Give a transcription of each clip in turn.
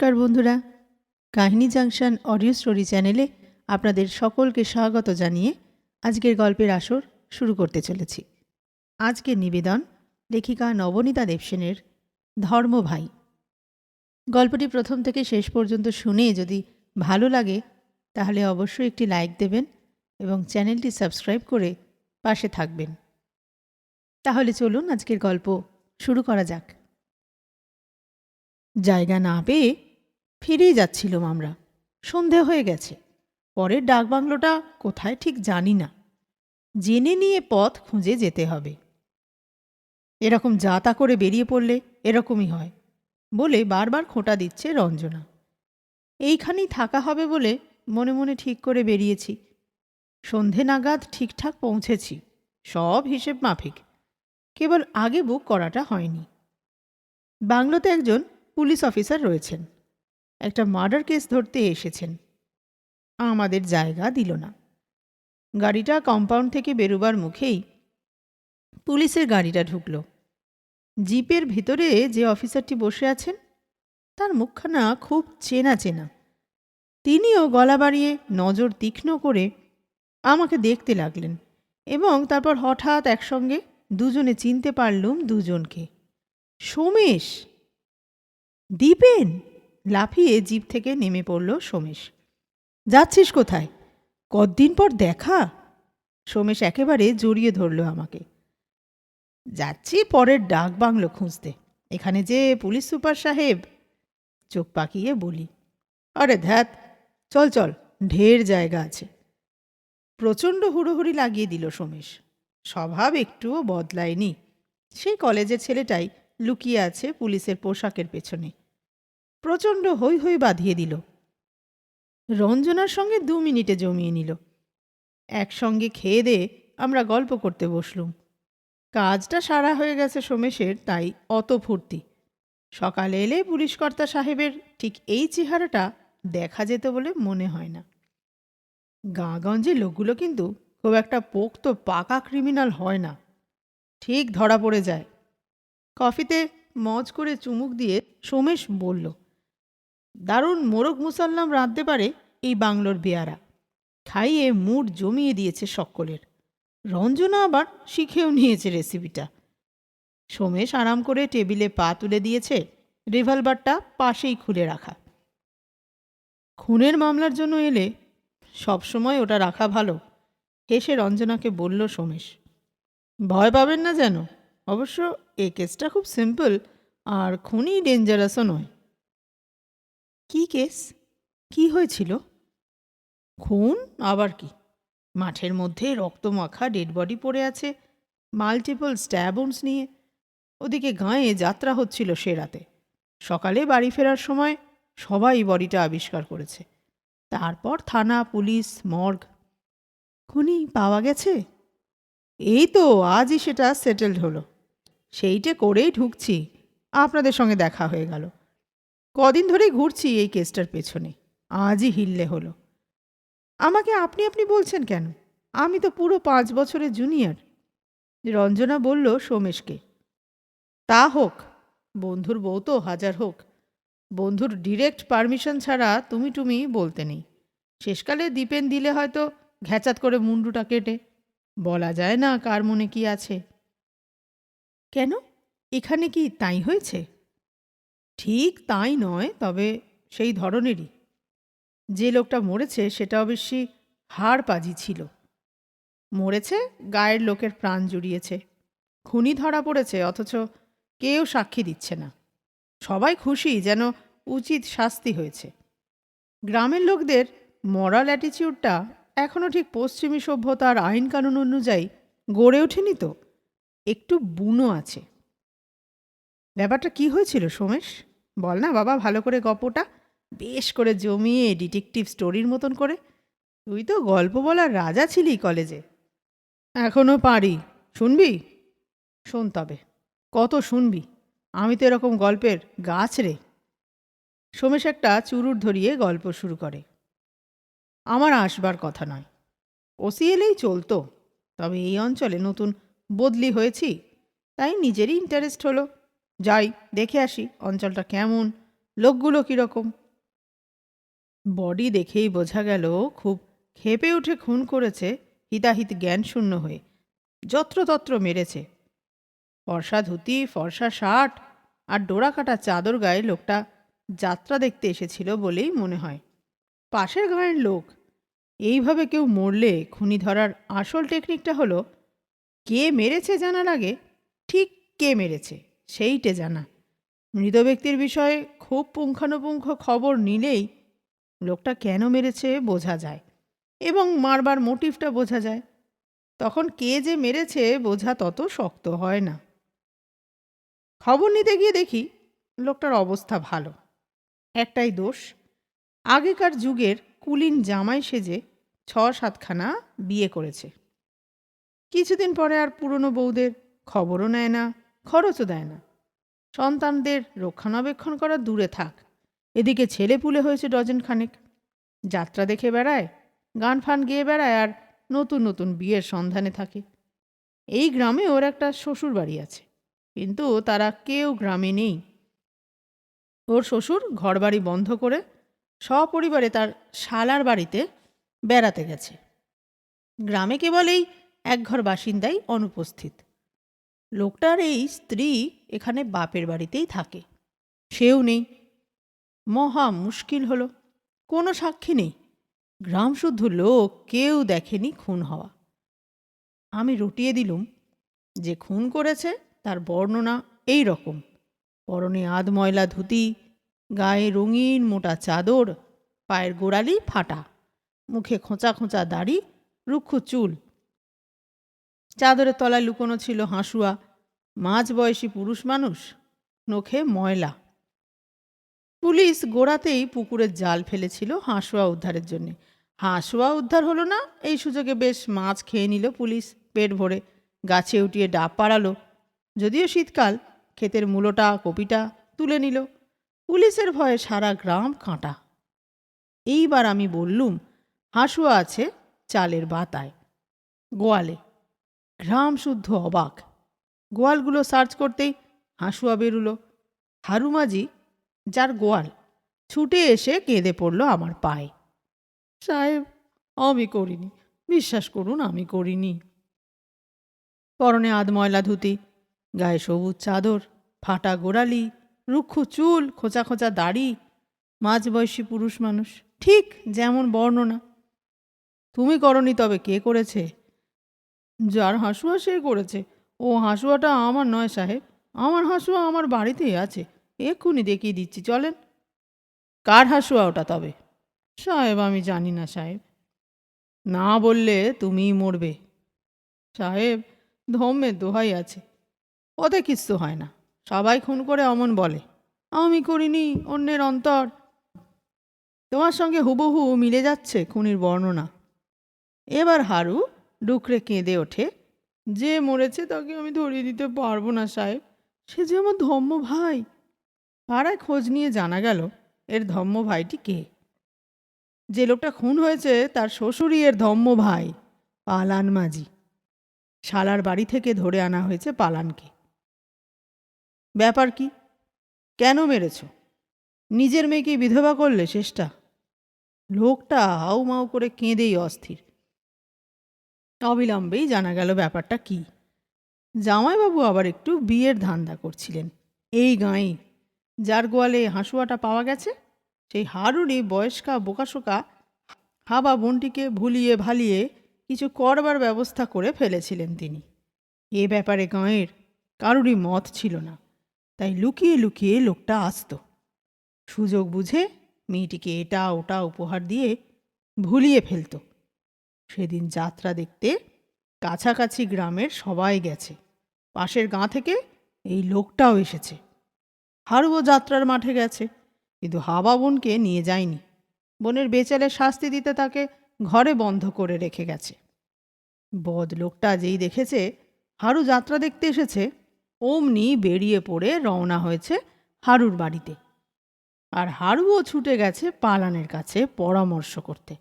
নমস্কার বন্ধুরা। কাহিনী জাংশন অডিও স্টোরি চ্যানেলে আপনাদের সকলকে স্বাগত জানিয়ে আজকের গল্পের আসর শুরু করতে চলেছি। আজকের নিবেদন লেখিকা নবনীতা দেবসেনের ধর্ম ভাই গল্পটি প্রথম থেকে শেষ পর্যন্ত শুনে যদি ভালো লাগে, তাহলে অবশ্যই একটি লাইক দেবেন এবং চ্যানেলটি সাবস্ক্রাইব করে পাশে থাকবেন। তাহলে চলুন আজকের গল্প শুরু করা যাক। জায়গা না পেয়ে ফিরেই যাচ্ছিলাম আমরা। সন্ধে হয়ে গেছে। পরের ডাকবাংলোটা কোথায় ঠিক জানি না। জেনে নিয়ে পথ খুঁজে যেতে হবে। এরকম যাতা করে বেরিয়ে পড়লে এরকমই হয়, বলে বারবার খোঁটা দিচ্ছে রঞ্জনা। এইখানেই থাকা হবে বলে মনে মনে ঠিক করে বেরিয়েছি। সন্ধে নাগাদ ঠিকঠাক পৌঁছেছি, সব হিসেব মাফিক। কেবল আগে বুক করাটা হয়নি। বাংলোতে একজন পুলিশ অফিসার রয়েছেন। একটা মার্ডার কেস ধরতে এসেছেন। আমাদের জায়গা দিল না। গাড়িটা কম্পাউন্ড থেকে বেরোবার মুখেই পুলিশের গাড়িটা ঢুকল। জিপের ভিতরে যে অফিসারটি বসে আছেন, তার মুখখানা খুব চেনা চেনা। তিনিও গলা বাড়িয়ে নজর তীক্ষ্ণ করে আমাকে দেখতে লাগলেন এবং তারপর হঠাৎ একসঙ্গে দুজনে চিনতে পারলুম দুজনকে। সোমেশ, দীপেন! লাফিয়ে জিপ থেকে নেমে পড়ল সোমেশ। যাচ্ছিস কোথায়? কতদিন পর দেখা? সোমেশ একেবারে জড়িয়ে ধরল আমাকে। যাচ্ছি পরের ডাক বাংলো খুঁজতে। এখানে যে পুলিশ সুপার সাহেব। চোখ পাকিয়ে বলি, আরে ধ্যাত, চল চল, ঢের জায়গা আছে। প্রচণ্ড হুড়োহুড়ি লাগিয়ে দিল সোমেশ। স্বভাব একটুও বদলায়নি। সেই কলেজের ছেলেটাই লুকিয়ে আছে পুলিশের পোশাকের পেছনে। প্রচণ্ড হৈ হৈ বাঁধিয়ে দিল। রঞ্জনার সঙ্গে দু মিনিটে জমিয়ে নিল। একসঙ্গে খেয়ে দিয়ে আমরা গল্প করতে বসলুম। কাজটা সারা হয়ে গেছে সোমেশের, তাই অত ফুর্তি। সকালে এলে পুলিশকর্তা সাহেবের ঠিক এই চেহারাটা দেখা যেত বলে মনে হয় না। গাঁগঞ্জের লোকগুলো কিন্তু খুব একটা পোক্ত পাকা ক্রিমিনাল হয় না। ঠিক ধরা পড়ে যায়। কফিতে মজ করে চুমুক দিয়ে সোমেশ বলল দারুণ মোরগ মুসাল্লাম রাঁধতে পারে এই বাংলোর বেয়ারা। খাইয়ে মুড জমিয়ে দিয়েছে সকলের। রঞ্জনা আবার শিখেও নিয়েছে রেসিপিটা। সোমেশ আরাম করে টেবিলে পা তুলে দিয়েছে, রিভলভারটা পাশেই খুলে রাখা। খুনের মামলার জন্য এলে সবসময় ওটা রাখা ভালো, হেসে রঞ্জনাকে বলল সোমেশ। ভয় পাবেন না যেন, অবশ্য এ কেসটা খুব সিম্পল, আর খুনই ডেঞ্জারাসও নয়। কি কেস? কি হয়েছিল? খুন? আবার কি? মাঠের মধ্যে রক্তমাখা ডেড বডি পড়ে আছে মাল্টিপল স্ট্যাবন্স নিয়ে। ওদিকে গাঁয়ে যাত্রা হচ্ছিল সে রাতে। সকালে বাড়ি ফেরার সময় সবাই বডিটা আবিষ্কার করেছে। তারপর থানা, পুলিশ, মর্গ। খুনি পাওয়া গেছে? এই তো, আজই সেটা সেটেলড হলো। সেইটে করেই ঢুকছি। আপনাদের সঙ্গে দেখা হয়ে গেল। কদিন ধরে ঘুরছি এই কেসটার পেছনে। আজই হিললে হলো। আমাকে আপনি আপনি বলছেন কেন? আমি তো পুরো পাঁচ বছরের জুনিয়র। রঞ্জনা বলল সোমেশকে। তা হোক, বন্ধুর বউ তো হাজার হোক। বন্ধুর ডিরেক্ট পারমিশন ছাড়া তুমি তুমি বলতে নেই। শেষকালে দীপেন দিলে হয়তো ঘ্যাচাত করে মুন্ডুটা কেটে। বলা যায় না কার মনে কি আছে। কেন? এখানে কি তাই হয়েছে? ঠিক তাই নয়, তবে সেই ধরনেরই। যে লোকটা মরেছে, সেটা অবশ্যই হাড় পাজি ছিল। মরেছে, গায়ের লোকের প্রাণ জুড়িয়েছে। খুনি ধরা পড়েছে, অথচ কেউ সাক্ষী দিচ্ছে না। সবাই খুশি যেন উচিত শাস্তি হয়েছে। গ্রামের লোকদের মরাল অ্যাটিচিউডটা এখনও ঠিক পশ্চিমী সভ্যতার আইন কানুন অনুযায়ী গড়ে ওঠেনি তো? একটু বুনো আছে। ব্যাপারটা কি হয়েছিল, সোমেশ? বল না বাবা, ভালো করে গপটা বেশ করে জমিয়ে ডিটেকটিভ স্টোরির মতন করে। তুই তো গল্প বলার রাজা ছিলি কলেজে। এখনও পারি। শুনবি? শোন তবে। কত শুনবি? আমি তো এরকম গল্পের গাছ রে। সোমেশ একটা চুরুট ধরিয়ে গল্প শুরু করে। আমার আসবার কথা নয়। ওসি এলেই চলতো। তবে এই অঞ্চলে নতুন বদলি হয়েছি। তাই নিজেরই ইন্টারেস্ট হলো। যাই, দেখে আসি অঞ্চলটা কেমন, লোকগুলো কীরকম। বডি দেখেই বোঝা গেল, খুব খেপে উঠে খুন করেছে হিতাহিত জ্ঞানশূন্য হয়ে। যত্রতত্র মেরেছে। ফর্সা ধুতি, ফর্সা শার্ট আর ডোরা কাটা চাদর গায়ে লোকটা যাত্রা দেখতে এসেছিল বলেই মনে হয়। পাশের গাঁয়ের লোক, এইভাবে কেউ মরলে খুনি ধরার আসল টেকনিকটা হলো, কে মেরেছে জানার আগে, ঠিক কে মেরেছে। সেইটে জানা। মৃত ব্যক্তির বিষয়ে খুব পুঙ্খানুপুঙ্খ খবর নিলেই লোকটা কেন মেরেছে বোঝা যায় এবং মারবার মোটিভটা বোঝা যায়। তখন কে যে মেরেছে বোঝা তত শক্ত হয় না। খবর নিতে গিয়ে দেখি লোকটার অবস্থা ভালো। একটাই দোষ, আগেকার যুগের কুলিন জামাই সেজে ছ সাতখানা বিয়ে করেছে। কিছুদিন পরে আর পুরনো বউদের খবরও নেয় না। খরচও দেয় না। সন্তানদের রক্ষণাবেক্ষণ করা দূরে থাক। এদিকে ছেলে পুলে হয়েছে ডজন খানেক। যাত্রা দেখে বেড়ায়, গান ফান গেয়ে বেড়ায় আর নতুন নতুন বিয়ের সন্ধানে থাকে। এই গ্রামে ওর একটা শ্বশুর বাড়ি আছে, কিন্তু তারা কেউ গ্রামে নেই। ওর শ্বশুর ঘরবাড়ি বন্ধ করে সপরিবারে তার শালার বাড়িতে বেড়াতে গেছে। গ্রামে কেবল এই একঘর বাসিন্দাই অনুপস্থিত। লোকটার এই স্ত্রী এখানে বাপের বাড়িতেই থাকে। সেও নেই। মহা মুশকিল হলো। কোনো সাক্ষী নেই। গ্রামশুদ্ধ লোক কেউ দেখেনি খুন হওয়া। আমি রটিয়ে দিলুম যে খুন করেছে তার বর্ণনা এই রকম। পরনে আধ ময়লা ধুতি, গায়ে রঙিন মোটা চাদর, পায়ের গোড়ালি ফাটা, মুখে খোঁচা খোঁচা দাড়ি, রুক্ষ চুল চাদরের তলায় লুকোনো ছিল হাঁসুয়া। মাঝ বয়সী পুরুষ মানুষ, নখে ময়লা। পুলিশ গোড়াতেই পুকুরের জাল ফেলেছিল হাঁসুয়া উদ্ধারের জন্যে। হাঁসুয়া উদ্ধার হলো না, এই সুযোগে বেশ মাছ খেয়ে নিল পুলিশ পেট ভরে। গাছে উঠিয়ে ডাব পাড়ালো। যদিও শীতকাল, ক্ষেতের মূলোটা, কপিটা তুলে নিল। পুলিশের ভয়ে সারা গ্রাম কাঁটা। এইবার আমি বললুম, হাঁসুয়া আছে চালের বাতায়। গোয়ালে। গ্রাম শুদ্ধ অবাক। গোয়ালগুলো সার্চ করতেই হাঁসুয়া বেরুলো হারুমাজি, যার গোয়াল, ছুটে এসে কেঁদে পড়ল আমার পায়ে। সাহেব, আমি করিনি। বিশ্বাস করুন, আমি করিনি। পরনে আধ ময়লা ধুতি গায়ে সবুজ চাদর, ফাটা গোড়ালি, রুক্ষ চুল, খোঁচা খোঁচা দাড়ি, মাঝবয়সী পুরুষ মানুষ। ঠিক যেমন বর্ণনা। তুমি করনি তবে কে করেছে? যার হাঁসুয়া সে করেছে। ও হাঁসুয়াটা আমার নয় সাহেব, আমার হাঁসুয়া আমার বাড়িতেই আছে। এক্ষুনি দেখিয়ে দিচ্ছি, চলেন। কার হাঁসুয়া ওটা তবে? সাহেব, আমি জানি না সাহেব। না বললে তুমিই মরবে। সাহেব ধম্মের দোহাই আছে। ওতে কিচ্ছু হয় না। সবাই খুন করে অমন বলে। আমি করিনি অন্যের অন্তর। তোমার সঙ্গে হুবহু মিলে যাচ্ছে খুনির বর্ণনা। এবার হারু ডুকরে কেঁদে ওঠে। যে মরেছে তাকে আমি ধরিয়ে দিতে পারব না, সাহেব। সে যে আমার ধম্ম ভাই। পাড়ায় খোঁজ নিয়ে জানা গেল, এর ধম্ম ভাইটি কে? যে লোকটা খুন হয়েছে তার শ্বশুরই এর ধম্ম ভাই, পালান মাঝি। শালার বাড়ি থেকে ধরে আনা হয়েছে পালানকে। ব্যাপার কি? কেন মেরেছ? নিজের মেয়েকে বিধবা করলে শেষটা? লোকটা হাউ মাউ করে কেঁদেই অস্থির। অবিলম্বেই জানা গেল ব্যাপারটা কি। জামাইবাবু আবার একটু বিয়ের ধান্দা করছিলেন। এই গাঁয়ে যার গোয়ালে হাঁসুয়াটা পাওয়া গেছে, সেই হারুরই বয়স্কা বোকাশোকা হাবা বোনটিকে ভুলিয়ে ভালিয়ে কিছু করবার ব্যবস্থা করে ফেলেছিলেন তিনি। এ ব্যাপারে গাঁয়ের কারুরই মত ছিল না, তাই লুকিয়ে লুকিয়ে লোকটা আসতো। সুযোগ বুঝে মেয়েটিকে এটা ওটা উপহার দিয়ে ভুলিয়ে ফেলতো। সেদিন যাত্রা দেখতে কাছাকাছি গ্রামের সবাই গেছে। পাশের গাঁ থেকে এই লোকটাও এসেছে। হারুও যাত্রার মাঠে গেছে, কিন্তু হাবা বোনকে নিয়ে যায়নি। বোনের বেচালে শাস্তি দিতে তাকে ঘরে বন্ধ করে রেখে গেছে। বদ লোকটা যেই দেখেছে, হারু যাত্রা দেখতে এসেছে, অমনি বেরিয়ে পড়ে রওনা হয়েছে হারুর বাড়িতে। আর হারুও ছুটে গেছে পালানের কাছে পরামর্শ করতে।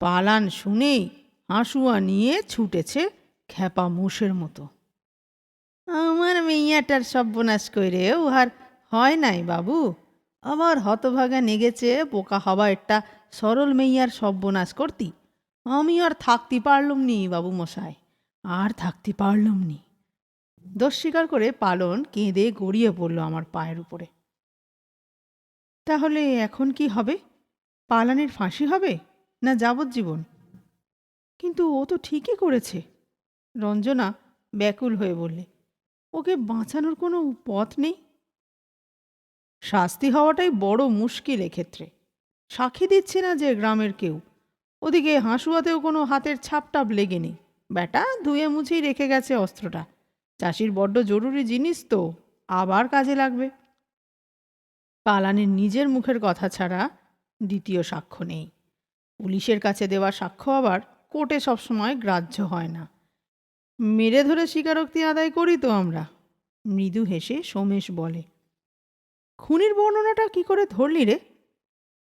পালান শুনেই হাঁসুয়া নিয়ে ছুটেছে খ্যাপা মোষের মতো। আমার মেয়াটার সর্বনাশ কইরে, উহার হয় নাই বাবু। আবার হতভাগা নেগেছে পোকা হওয়া একটা সরল মেইয়ার সর্বনাশ করতি। আমি আর থাকতে পারলুম নি বাবু মশাই, আর থাকতে পারলুম নি। দোষ স্বীকার করে পালন কেঁদে গড়িয়ে পড়ল আমার পায়ের উপরে। তাহলে এখন কি হবে? পালানের ফাঁসি হবে? না যাবজ্জীবন? কিন্তু ও তো ঠিকই করেছে। রঞ্জনা ব্যাকুল হয়ে বললে, ওকে বাঁচানোর কোনো পথ নেই? শাস্তি হওয়াটাই বড় মুশকিল এক্ষেত্রে। সাক্ষী দিচ্ছে না যে গ্রামের কেউ। ওদিকে হাঁসুয়াতেও কোনো হাতের ছাপটাপ লেগে নেই ব্যাটা ধুয়ে মুছেই রেখে গেছে অস্ত্রটা। চাষির বড্ড জরুরি জিনিস তো, আবার কাজে লাগবে। পালানের নিজের মুখের কথা ছাড়া দ্বিতীয় সাক্ষ্য নেই। পুলিশের কাছে দেওয়া সাক্ষ্য আবার কোর্টে সবসময় গ্রাহ্য হয় না। মেরে ধরে স্বীকারোক্তি আদায় করি তো আমরা, মৃদু হেসে সোমেশ বলে। খুনির বর্ণনাটা কি করে ধরলি রে?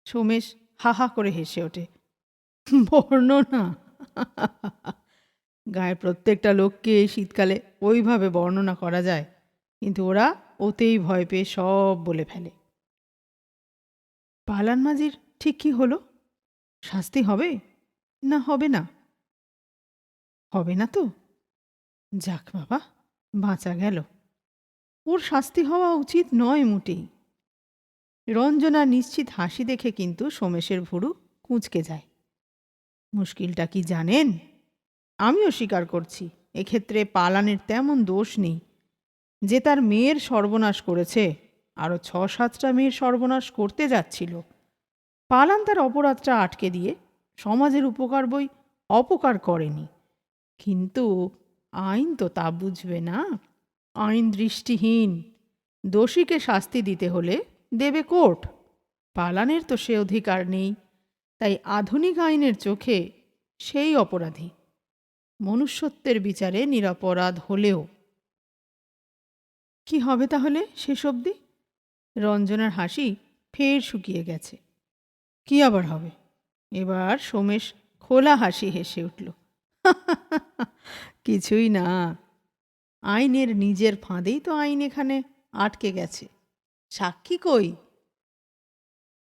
সোমেশ হা হা করে হেসে ওঠে। বর্ণনা? গায়ের প্রত্যেকটা লোককে এই শীতকালে ওইভাবে বর্ণনা করা যায়, কিন্তু ওরা ওতেই ভয় পেয়ে সব বলে ফেলে। পালান মাঝির ঠিক কি হলো? শাস্তি হবে? না হবে না। হবে না তো? যাক বাবা, বাঁচা গেল। ওর শাস্তি হওয়া উচিত নয় মোটেই। রঞ্জনা নিশ্চিত হাসি দেখে কিন্তু সোমেশের ভুরু কুঁচকে যায়। মুশকিলটা কি জানেন? আমিও স্বীকার করছি, এক্ষেত্রে পালানের তেমন দোষ নেই। যে তার মেয়ের সর্বনাশ করেছে আরও ছ সাতটা মেয়ের সর্বনাশ করতে যাচ্ছিল। পালান তার অপরাধটা আটকে দিয়ে সমাজের উপকার বই অপকার করেনি। কিন্তু আইন তো তা বুঝবে না। আইন দৃষ্টিহীন। দোষীকে শাস্তি দিতে হলে দেবে কোর্ট। পালানের তো সে অধিকার নেই। তাই আধুনিক আইনের চোখে সেই অপরাধী। মনুষ্যত্বের বিচারে নিরাপরাধ হলেও। কি হবে তাহলে শেষ অবধি? রঞ্জনার হাসি ফের শুকিয়ে গেছে। কি আবার হবে? এবার সোমেশ খোলা হাসি হেসে উঠল। কিছুই না। আইনের নিজের ফাঁদেই তো আইন এখানে আটকে গেছে। সাক্ষী কই?